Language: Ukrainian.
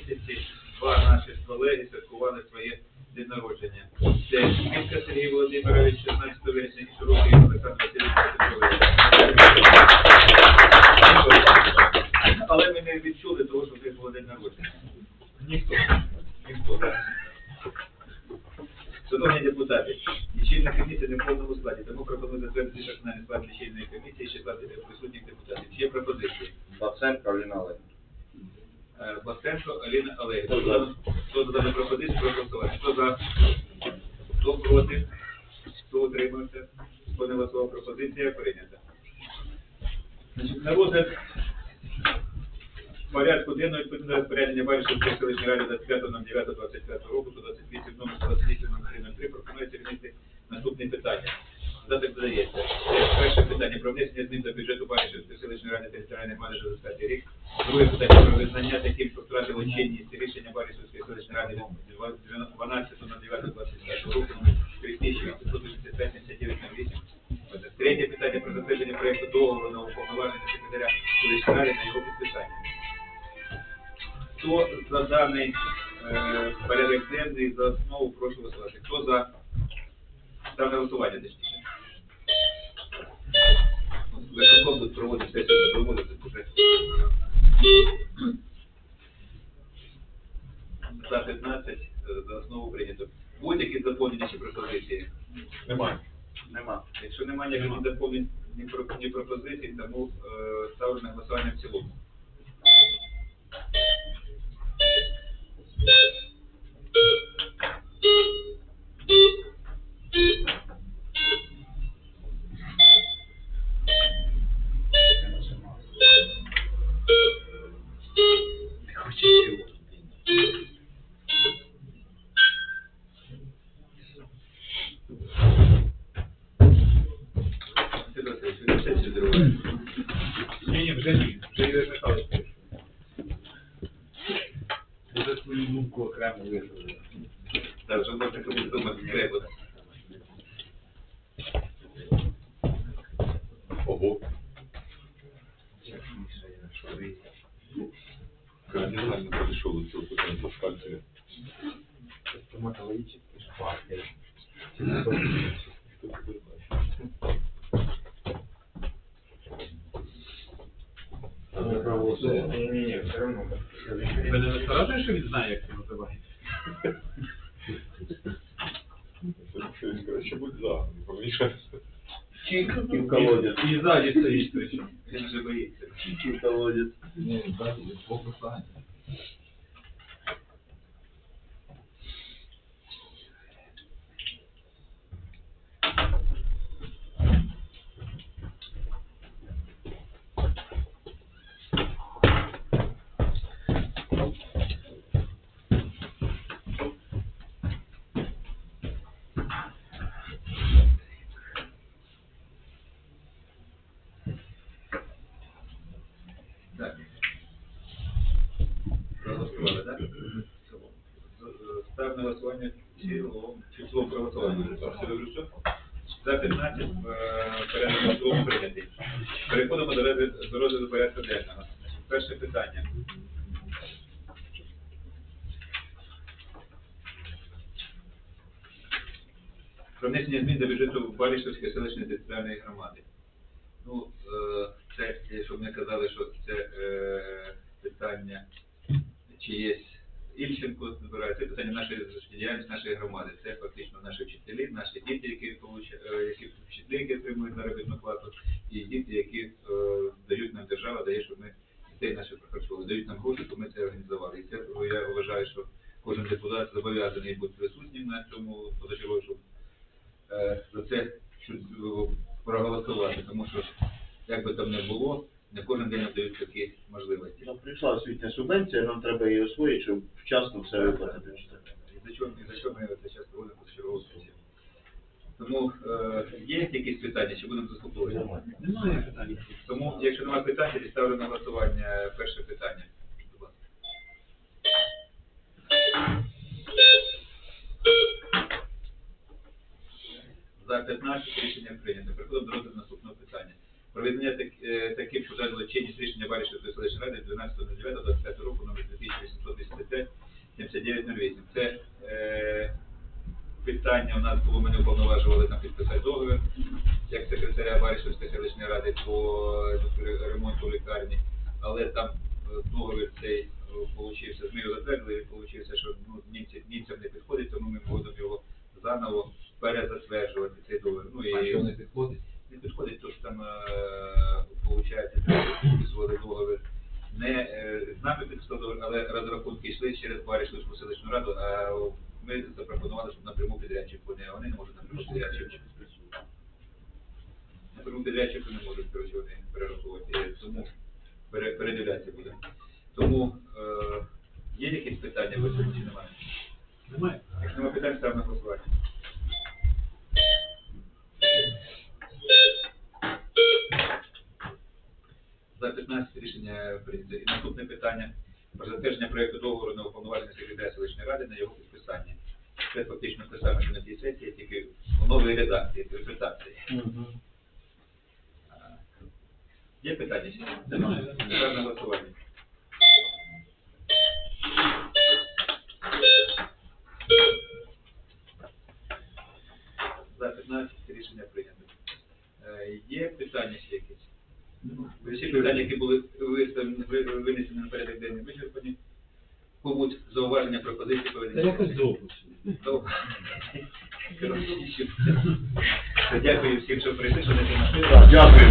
місяці, два наші колеги святкували своє день народження. Це Міська Сергій Володимирович, 16 вересня, і Широкий Олександр Васильович. 15. Але ми не відчули того, що них було день народження. Ніхто. Ніхто, так. Шановні депутати, лічильна комісія не в повному складі, тому пропоную затвердити персональний склад лічильної комісії числа присутніх депутатів. Чи є пропозиції? Баценко Аліна Олегівна. Е, Аліна Олегівна. Хто за дану пропозицію, прошу голосувати. Хто за? Хто проти? Хто утримався? Хто не голосував? Пропозиція прийнята. Значить, на розгляд порядку денного відповідно розпорядження Баришівської селищної ради 25.09.25 року, 128 номер 28 пропонується віднести наступні питання. Задак задається. Перше питання про внесення змін до бюджету Баришівської селищної ради територіальної громади за 25 рік. Друге питання про визнання таким, що втратило чинність рішення Баришівської селищної ради від 12.09.25 року номер 3885 Третє питання про затвердження проєкту договору на уповноваження секретаря селищної ради на його підписання. Хто за даний е, порядок денний за основу прошу голосувати? Хто за став на голосування точніше? Виконком тут проводить сесію, проводити думку окремо висловили. Так, вже можна комусь думати, не треба. Ого. Кардинально подошел от всего питания по скальцию. Стоматологічний шпахер. Ні, ні, все одно. Ви не насторожує, що він знає, як це називається? Короче, будь за, не. Чик в колодец. И сзади вже боїться. Чик і в колодязь. Ні, сзади, збоку ззаді. Так. Про Всі добре. За 15 е, передаємо прийнятий. Переходимо до розгляду- порядку денного. Перше питання. Про змін до бюджету Баришівської селищної територіальної громади. Ну, е, це, е, щоб не казали, що це е, питання чиєсь Ільченко збирає, це питання нашої діяльності нашої громади. Це фактично наші вчителі, наші діти, які получають, вчителі, які отримують заробітну плату, і діти, які е, дають нам держава, дає, щоб ми дітей наших прохарчували, дають нам гроші, то ми це організували. І це е, я вважаю, що кожен депутат зобов'язаний бути присутнім на цьому позачерговому, щоб е, за це чуть- проголосувати, тому що як би там не було, не кожен день надають такі можливості. Нам прийшла освітня субвенція, нам треба її освоїти, щоб вчасно все виплатити. І за чого, і за що ми це зараз проводимо позачергову сесію. Тому е, є якісь питання, чи будемо заслуховувати? Немає питань. Тому, якщо немає питань, тоді ставлю на голосування перше питання. Будь ласка. За 15 рішення прийнято. Переходимо до розгляду наступного питання. Про визнання так, е, що втратило чинність рішення Барішівської селищної ради 12.09.25 року номер 2885 7908. Це е, питання у нас було, мене уповноважували там підписати договір як секретаря Баришівської селищної ради по ремонту лікарні, але там е, договір цей е, получився, ми його затвердили, і получився, що ну, німці, німцям не підходить, тому ми будемо його заново перезатверджувати цей договір. Ну, і А що не підходить? Не підходить, то що там виходить, підписували договір. Не е, з нами підписали але розрахунки йшли через Баришівську селищну раду, а ми запропонували, щоб напряму підрядчик вони, а вони не можуть напряму підрядчик. Напряму підрядчику не можуть коротше, вони перераховувати, тому пере- буде. Тому е, є якісь питання, ви чи немає? Немає. Якщо немає питань, ставимо на голосування. За 15 рішення прийнято. І наступне питання про затвердження проєкту договору на уповноваження секретаря селищної ради на його підписання. Це фактично те саме, що на тій сесії, тільки в новій редакції, інтерпретації. А, Є питання? Немає. Ставимо на голосування. За 15 рішення прийнято. Е, Є питання ще якісь? Всі питання, які були винесені на порядок денний, вичерпані. Побудь зауваження, пропозиції Це якось довго. Дякую всім, що прийшли, що не. Дякую.